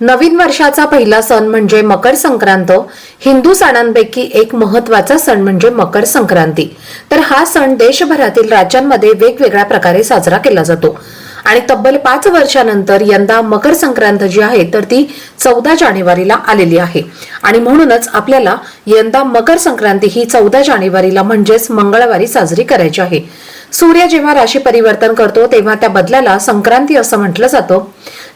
नवीन वर्षाचा पहिला सण म्हणजे मकर संक्रांत. हिंदू सणांपैकी एक महत्त्वाचा सण म्हणजे मकर संक्रांती. तर हा सण देशभरातील राज्यांमध्ये वेगवेगळ्या प्रकारे साजरा केला जातो. आणि तब्बल पाच वर्षानंतर यंदा मकर संक्रांत जी आहे तर ती चौदा जानेवारीला आलेली आहे. आणि म्हणूनच आपल्याला यंदा मकर संक्रांती ही चौदा जानेवारीला म्हणजेच मंगळवारी साजरी करायची आहे. सूर्य जेव्हा राशी परिवर्तन करतो तेव्हा त्या बदलाला संक्रांती असं म्हटलं जातं.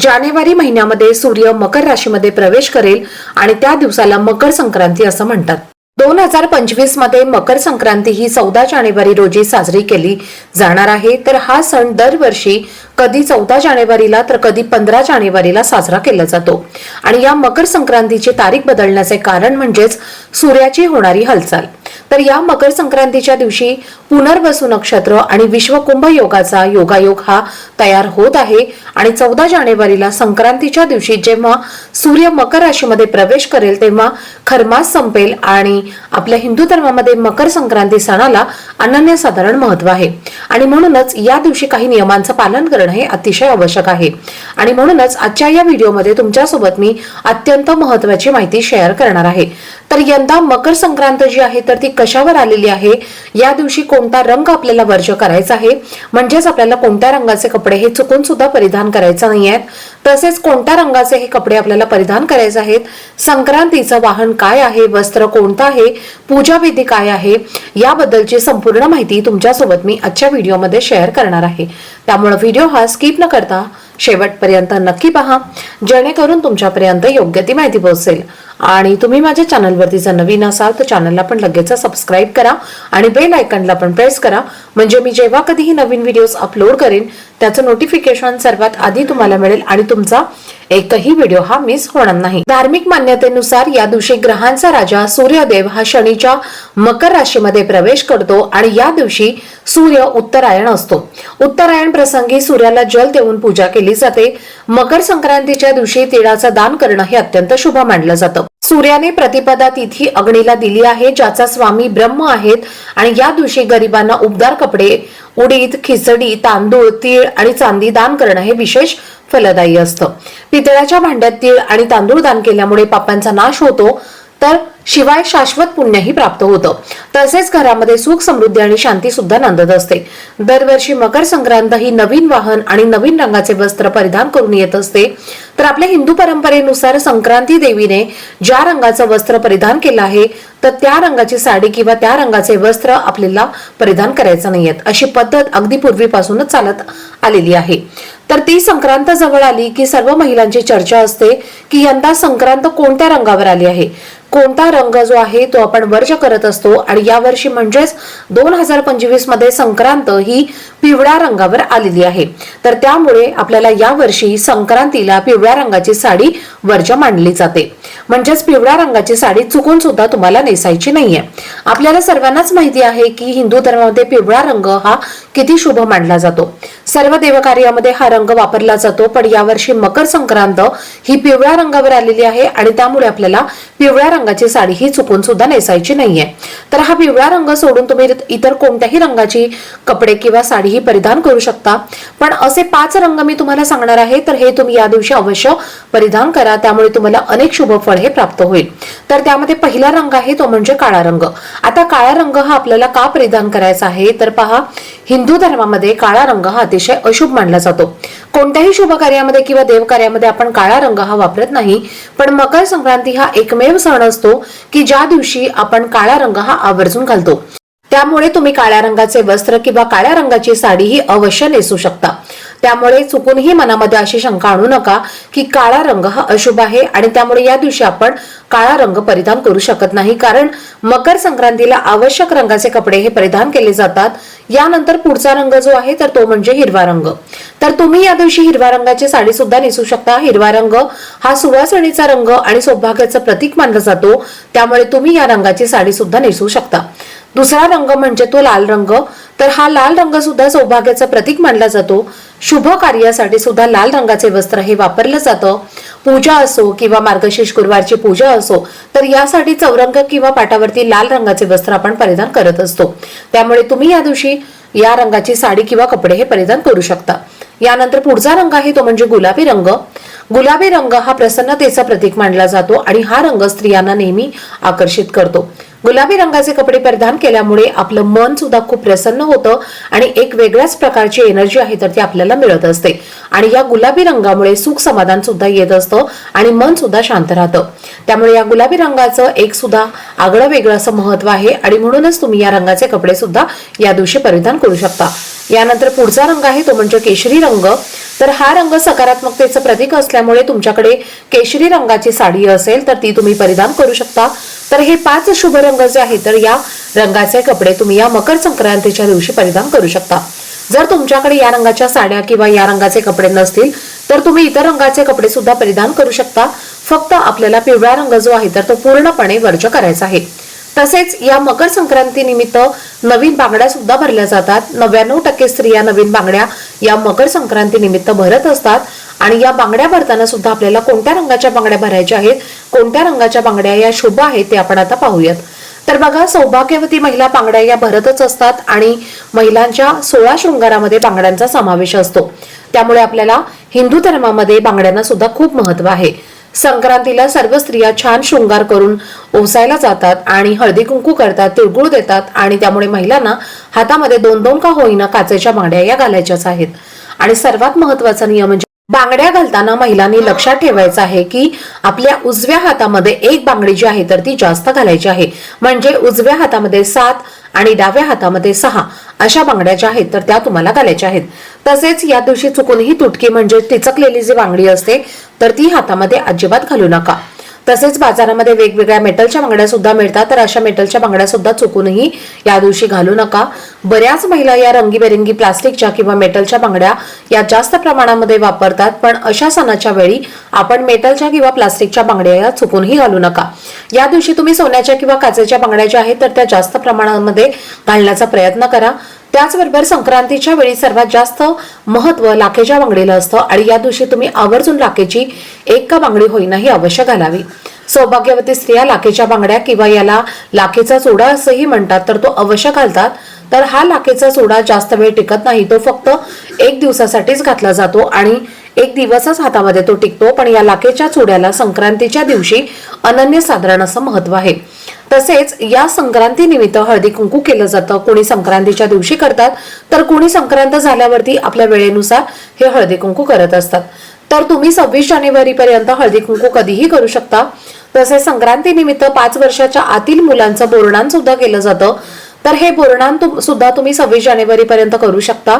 जानेवारी महिन्यामध्ये सूर्य मकर राशीमध्ये प्रवेश करेल आणि त्या दिवसाला मकर संक्रांती असं म्हणतात. दोन हजार पंचवीसमध्ये मकर संक्रांती ही चौदा जानेवारी रोजी साजरी केली जाणार आहे. तर हा सण दरवर्षी कधी चौदा जानेवारीला तर कधी पंधरा जानेवारीला साजरा केला जातो. आणि या मकर संक्रांतीची तारीख बदलण्याचे कारण म्हणजेच सूर्याची होणारी हालचाल. तर या मकर संक्रांतीच्या दिवशी पुनर्वसू नक्षत्र आणि विश्व कुंभ योगाचा योगायोग हा तयार होत आहे. आणि चौदा जानेवारीला संक्रांतीच्या दिवशी जेव्हा सूर्य मकर राशीमध्ये प्रवेश करेल तेव्हा खरमास संपेल आणि आपल्या हिंदू धर्मामध्ये मकर संक्रांती सणाला अनन्यसाधारण महत्त्व आहे. आणि म्हणूनच या दिवशी काही नियमांचं पालन करणं हे अतिशय आवश्यक आहे. आणि म्हणूनच आजच्या या व्हिडिओमध्ये तुमच्यासोबत मी अत्यंत महत्वाची माहिती शेअर करणार आहे. तर यंदा मकर संक्रांत जी आहे तर ती कशावर आलेली आहे? या दिवशी कोणता रंग आपल्याला वर्ज करायचा आहे? म्हणजेच आपल्याला कोणत्या रंगाचे कपडे हे चुकून सुद्धा परिधान करायचं नाही आहेत तसेच कोणत्या रंगाचे हे कपडे आपल्याला परिधान करायचे आहेत? संक्रांतीचं वाहन काय आहे? वस्त्र कोणतं आहे? पूजा विधी काय आहे? याबद्दलची संपूर्ण माहिती तुमच्यासोबत मी आजच्या व्हिडिओमध्ये शेअर करणार आहे. त्यामुळे व्हिडिओ हा स्किप न करता शेवटपर्यंत नक्की पहा. जेणेकरून तुमच्यापर्यंत योग्य ती माहिती पोहोचेल. आणि तुम्ही माझ्या चॅनलवरती जर नवीन असाल तर चॅनलला पण लगेच सबस्क्राईब करा आणि बेल आयकनला पण प्रेस करा. म्हणजे मी जेव्हा कधीही नवीन व्हिडिओज अपलोड करेन त्याचं नोटिफिकेशन सर्वात आधी तुम्हाला मिळेल आणि तुमचा एकही व्हिडिओ हा मिस होणार नाही. धार्मिक मान्यतेनुसार या दिवशी ग्रहांचा राजा सूर्यदेव हा शनीच्या मकर राशीमध्ये प्रवेश करतो आणि या दिवशी सूर्य उत्तरायण असतो. उत्तरायण प्रसंगी सूर्याला जल देऊन पूजा केली जाते. मकर संक्रांतीच्या दिवशी तिळाचं दान करणं हे अत्यंत शुभ मानलं जातं. सूर्याने प्रतिपदा तिथी अग्नीला दिली आहे ज्याचा स्वामी ब्रह्म आहेत आणि या दिवशी गरिबांना उबदार कपडे उडीद खिचडी तांदूळ तीळ आणि चांदी दान करणं हे विशेष फलदायी असतं. पितळाच्या भांड्यात तीळ आणि तांदूळ दान केल्यामुळे पापांचा नाश होतो तर शिवाय शाश्वत पुण्यही प्राप्त होतं. तसेच घरामध्ये सुख समृद्धी आणि शांती सुद्धा नांदत असते. दरवर्षी मकर संक्रांत ही नवीन वाहन आणि नवीन रंगाचे वस्त्र परिधान करून येत असते. तर आपल्या हिंदू परंपरेनुसार संक्रांती देवीने ज्या रंगाचं वस्त्र परिधान केलं आहे तर त्या रंगाची साडी किंवा त्या रंगाचे वस्त्र आपल्याला परिधान करायचं नाहीयेत. अशी पद्धत अगदी पूर्वीपासूनच चालत आलेली आहे. तर ती संक्रांत जवळ आली की सर्व महिलांची चर्चा असते की यंदा संक्रांत कोणत्या रंगावर आली आहे? कोणता रंग जो आहे तो आपण वर्ज करत असतो आणि यावर्षी म्हणजेच दोन हजार पंचवीसमध्ये संक्रांत ही पिवळ्या रंगावर आलेली आहे. तर त्यामुळे आपल्याला यावर्षी संक्रांतीला पिवळ्या रंगाची साडी वर्ज मांडली जाते. म्हणजेच पिवळ्या रंगाची साडी चुकून सुद्धा तुम्हाला नेसायची नाहीये. आपल्याला सर्वांनाच माहिती आहे की हिंदू धर्मामध्ये पिवळा रंग हा किती शुभ मानला जातो. सर्व देवकार्यामध्ये हा रंग वापरला जातो पण यावर्षी मकर संक्रांत ही पिवळ्या रंगावर आलेली आहे आणि त्यामुळे आपल्याला पिवळ्या रंगाची साडी ही चुकून सुद्धा नेसायची नाहीये. तर हा पिवळा रंग सोडून तुम्ही इतर कोणत्याही रंगाची कपडे किंवा साडी ही परिधान करू शकता. पण असे पाच रंग मी तुम्हाला सांगणार आहे तर हे तुम्ही या दिवशी अवश्य परिधान करा त्यामुळे तुम्हाला अनेक शुभ फळ हे प्राप्त होईल. तर त्यामध्ये पहिला रंग आहे तो म्हणजे काळा रंग. आता काळा रंग हा आपल्याला का परिधान करायचा आहे? तर पहा हिंदू धर्मामध्ये काळा रंग हा अतिशय अशुभ मानला जातो. कोणत्याही शुभ कार्यामध्ये किंवा देवकार्यामध्ये आपण काळा रंग हा वापरत नाही पण मकर संक्रांती हा एकमेव सण असतो की ज्या दिवशी आपण काळा रंग हा आवर्जून घालतो. त्यामुळे तुम्ही काळ्या रंगाचे वस्त्र किंवा काळ्या रंगाची साडी ही अवश्य नेसू शकता. त्यामुळे चुकूनही मनामध्ये अशी शंका आणू नका की काळा रंग हा अशुभ आहे आणि त्यामुळे या दिवशी आपण काळा रंग परिधान करू शकत नाही. कारण मकर संक्रांतीला आवश्यक रंगाचे कपडे हे परिधान केले जातात. यानंतर पुढचा रंग जो आहे तर तो म्हणजे हिरवा रंग. तर तुम्ही या दिवशी हिरव्या रंगाची साडी सुद्धा नेसू शकता. हिरवा रंग हा सुवासणीचा रंग आणि सौभाग्याचं प्रतीक मानला जातो. त्यामुळे तुम्ही या रंगाची साडी सुद्धा नेसू शकता. दुसरा रंग म्हणजे तो लाल रंग. तर हा लाल रंग सुद्धा सौभाग्याचं प्रतीक मानला जातो. शुभ कार्यासाठी सुद्धा लाल रंगाचे वस्त्र हे वापरलं जातं. पूजा असो किंवा मार्गशीर्ष गुरुवारची पूजा असो तर यासाठी चौरंग किंवा पाटावरती लाल रंगाचे वस्त्र आपण परिधान करत असतो. त्यामुळे तुम्ही या दिवशी या रंगाची साडी किंवा कपडे हे परिधान करू शकता. यानंतर पुढचा रंग आहे तो म्हणजे गुलाबी रंग. गुलाबी रंग हा प्रसन्नतेचा प्रतीक मानला जातो आणि हा रंग स्त्रियांना नेहमी आकर्षित करतो. गुलाबी रंगाचे कपडे परिधान केल्यामुळे आपलं मन सुद्धा खूप प्रसन्न होतं आणि एक वेगळ्याच प्रकारची एनर्जी आहे तर ती आपल्याला मिळत असते. आणि या गुलाबी रंगामुळे सुख समाधान सुद्धा येत असतं आणि मन सुद्धा शांत राहतं. त्यामुळे या गुलाबी रंगाचं एक सुद्धा आगळं वेगळं असं महत्त्व आहे आणि म्हणूनच तुम्ही या रंगाचे कपडे सुद्धा या दिवशी परिधान करू शकता. यानंतर पुढचा रंग आहे तो म्हणजे केशरी रंग. तर हा रंग सकारात्मकतेचं प्रतीक असल्यामुळे तुमच्याकडे केशरी रंगाची साडी असेल तर ती तुम्ही परिधान करू शकता. तर हे पाच शुभ रंग जे आहेत तर या रंगाचे कपडे तुम्ही या मकर संक्रांतीच्या दिवशी परिधान करू शकता. जर तुमच्याकडे या रंगाच्या साड्या किंवा या रंगाचे कपडे नसतील तर तुम्ही इतर रंगाचे कपडे सुद्धा परिधान करू शकता. फक्त आपल्याला पिवळा रंग जो आहे तर तो पूर्णपणे वर्ज करायचा आहे. तसेच या मकर संक्रांती निमित्त नवीन बांगड्या सुद्धा भरल्या जातात. नव्याण्णव टक्के स्त्रिया नवीन बांगड्या या मकर संक्रांती निमित्त भरत असतात. आणि या बांगड्या भरताना सुद्धा आपल्याला कोणत्या रंगाच्या बांगड्या भरायच्या आहेत कोणत्या रंगाच्या बांगड्या या शुभ आहेत ते आपण आता पाहूयात. तर बघा सौभाग्यवती महिला बांगड्या या भरतच असतात आणि महिलांच्या सोळा शृंगारामध्ये बांगड्यांचा समावेश असतो. त्यामुळे आपल्याला हिंदू धर्मामध्ये बांगड्यांना सुद्धा खूप महत्त्व आहे. संक्रांतीला सर्व स्त्रिया छान शृंगार करून ओसायला जातात आणि हळदी कुंकू करतात तिळगुळ देतात आणि त्यामुळे महिलांना हातामध्ये दोन दोन का होईना काचेच्या बांगड्या या घालायच्याच आहेत. आणि सर्वात महत्त्वाचा नियम म्हणजे बांगड्या घालताना महिलांनी लक्षात ठेवायचं आहे की आपल्या उजव्या हातामध्ये एक बांगडी जी आहे तर ती जास्त घालायची आहे. म्हणजे उजव्या हातामध्ये सात आणि डाव्या हातामध्ये सहा अशा बांगड्या ज्या आहेत तर त्या तुम्हाला घालायच्या आहेत. तसेच या दिवशी चुकूनही तुटकी म्हणजे टिचकलेली जी बांगडी असते तर ती हातामध्ये अजिबात घालू नका. तसेच बाजारामध्ये वेगवेगळ्या मेटलच्या बांगड्या सुद्धा मिळतात. तर अशा मेटलच्या बांगड्या सुद्धा चुकूनही या दिवशी घालू नका. बऱ्याच महिला या रंगीबेरंगी प्लास्टिकच्या किंवा मेटलच्या बांगड्या या जास्त प्रमाणामध्ये वापरतात. पण अशा सणाच्या वेळी आपण मेटलच्या किंवा प्लास्टिकच्या बांगड्या या चुकूनही घालू नका. या दिवशी तुम्ही सोन्याच्या किंवा काचेच्या बांगड्या ज्या आहेत तर त्या जास्त प्रमाणामध्ये घालण्याचा प्रयत्न करा. त्याचबरोबर संक्रांतीच्या वेळी सर्वात जास्त महत्त्व लाखेच्या बांगडीला असतं आणि या दिवशी तुम्ही आवर्जून लाखेची एक का बांगडी होईना ही अवश्य घालावी. सौभाग्यवती स्त्रिया लाखेच्या बांगड्या किंवा याला लाखेचा चोडा असंही म्हणतात तर तो अवश्य घालतात. तर हा लाखेचा चोडा जास्त वेळ टिकत नाही तो फक्त एक दिवसासाठीच घातला जातो आणि एक दिवसच हातामध्ये तो टिकतो. पण या लाखेच्या चुड्याला संक्रांतीच्या दिवशी अनन्य साधारण असं महत्त्व आहे. तसेच या संक्रांती निमित्त हळदी कुंकू केलं जातं. कोणी संक्रांतीच्या दिवशी करतात तर कोणी संक्रांत झाल्यावरती आपल्या वेळेनुसार हे हळदी कुंकू करत असतात. तर तुम्ही सव्वीस जानेवारीपर्यंत हळदी कुंकू कधीही करू शकता. तसेच संक्रांती निमित्त पाच वर्षाच्या आतील मुलांचं बोरणान सुद्धा केलं जातं. तर हे बोरणान तुम- सुद्धा तुम्ही सव्वीस जानेवारीपर्यंत करू शकता.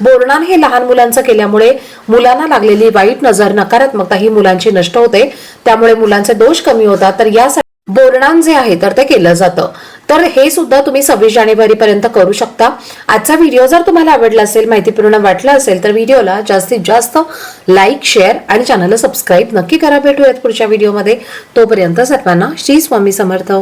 बोरणान हे लहान मुलांचं केल्यामुळे मुलांना लागलेली वाईट नजर नकारात्मकता ही मुलांची नष्ट होते. त्यामुळे मुलांचे दोष कमी होतात. तर यासाठी बोरणान जे आहे तर ते केलं जातं. तर हे सुद्धा तुम्ही सव्वीस जानेवारीपर्यंत करू शकता. आजचा व्हिडिओ जर तुम्हाला आवडला असेल माहितीपूर्ण वाटला असेल तर व्हिडिओला जास्तीत जास्त लाईक शेअर आणि चॅनलला सबस्क्राईब नक्की करा. भेटूयात पुढच्या व्हिडिओमध्ये. तोपर्यंत सर्वांना श्री स्वामी समर्थ.